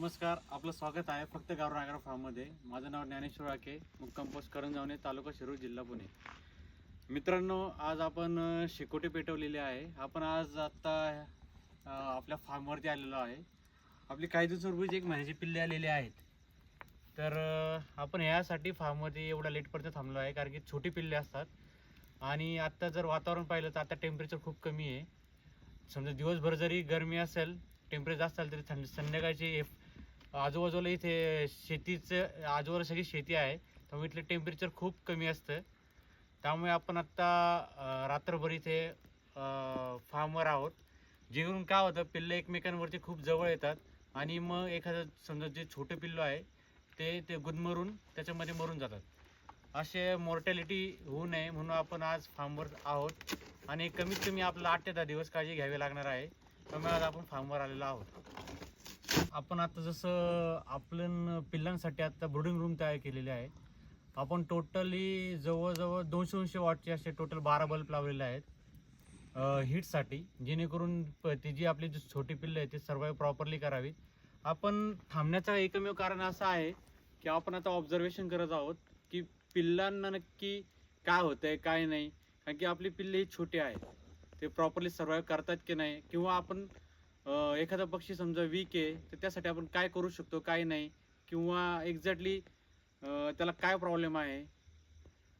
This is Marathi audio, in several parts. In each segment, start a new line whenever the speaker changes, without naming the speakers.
नमस्कार आपलं स्वागत आहे फक्त गाव नागरा फार्ममध्ये. माझं नाव ज्ञानेश्वर आके मुक्काम पोस्ट करंजावणे तालुका शिरूर जिल्हा पुणे. मित्रांनो आज आपण अ, शेकोटी आहे. आपण आज आत्ता आपल्या फार्मवरती आलेलो आहे. आपली काही दिवसापूर्वीच एक महिन्याची पिल्ले आलेली आहेत. तर आपण ह्यासाठी फार्मवरती एवढा लेटपर्यंत थांबलो आहे कारण की छोटी पिल्ले असतात. आणि आत्ता जर वातावरण पाहिलं तर आता टेम्परेचर खूप कमी आहे. समजा दिवसभर जरी गरमी असेल टेम्परेचर जास्त आलं तरी थंड संध्याकाळची हे- आजूबाजूला इथे शेतीचं आजूबाजूला सगळी शेती आहे. त्यामुळे इथलं टेम्परेचर खूप कमी असतं. त्यामुळे आपण आत्ता रात्रभर इथे फार्मवर आहोत. जेणेकरून काय होतं पिल्लं एकमेकांवरती खूप जवळ येतात. आणि मग एखादं समजा जे छोटं पिल्लं आहे ते ते गुदमरून त्याच्यामध्ये मरून जातात. असे मॉर्टॅलिटी होऊ नये म्हणून आपण आज फार्मवर आहोत. आणि कमीत कमी आपल्याला आठ ते दहा दिवस काळजी घ्यावी लागणार आहे. त्यामुळे आज आपण फार्मवर आलेलो आहोत. आपण आता जसं आपलं पिल्लांसाठी आता ब्रुडिंग रूम तयार केलेली आहे आपण टोटली जवळजवळ दोनशे दोनशे वॉटचे असे टोटल बारा बल्ब लावलेले आहेत हीटसाठी जेणेकरून प- ती जी आपली जी छोटी पिल्लं आहेत ते सर्वाईव्ह प्रॉपरली करावी आपण थांबण्याचं एकमेव कारण असं आहे की आपण आता ऑब्झर्वेशन करत आहोत की पिल्लांना नक्की काय होतंय काय नाही. कारण की आपली पिल्ले ही छोटी आहेत. ते प्रॉपरली सर्वाईव्ह करतात की नाही? किंवा आपण एखादा पक्षी समजा वीक आहे तर त्यासाठी आपण काय करू शकतो काय नाही? किंवा एक्झॅक्टली त्याला काय प्रॉब्लेम आहे?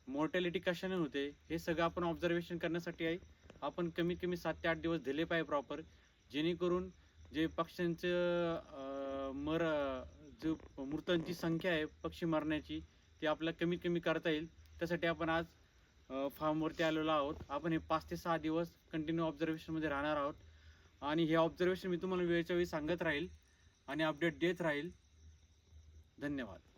मॉर्टॅलिटी कशाने होते? हे सगळं आपण ऑब्झर्वेशन करण्यासाठी आहे. आपण कमीत कमी सात ते आठ दिवस दिले पाहिजे प्रॉपर जेणेकरून जे पक्ष्यांचं मर जो मृतांची संख्या आहे पक्षी मरण्याची ती आपल्याला कमीत कमी करता येईल. त्यासाठी आपण आज फार्मवरती आलेलो आहोत. आपण हे पाच ते सहा दिवस कंटिन्यू ऑब्झर्वेशनमध्ये राहणार आहोत. आणि हे ऑब्झर्वेशन मी तुम्हाला वेळच्या वेळी सांगत राहील आणि अपडेट देत राहील. धन्यवाद.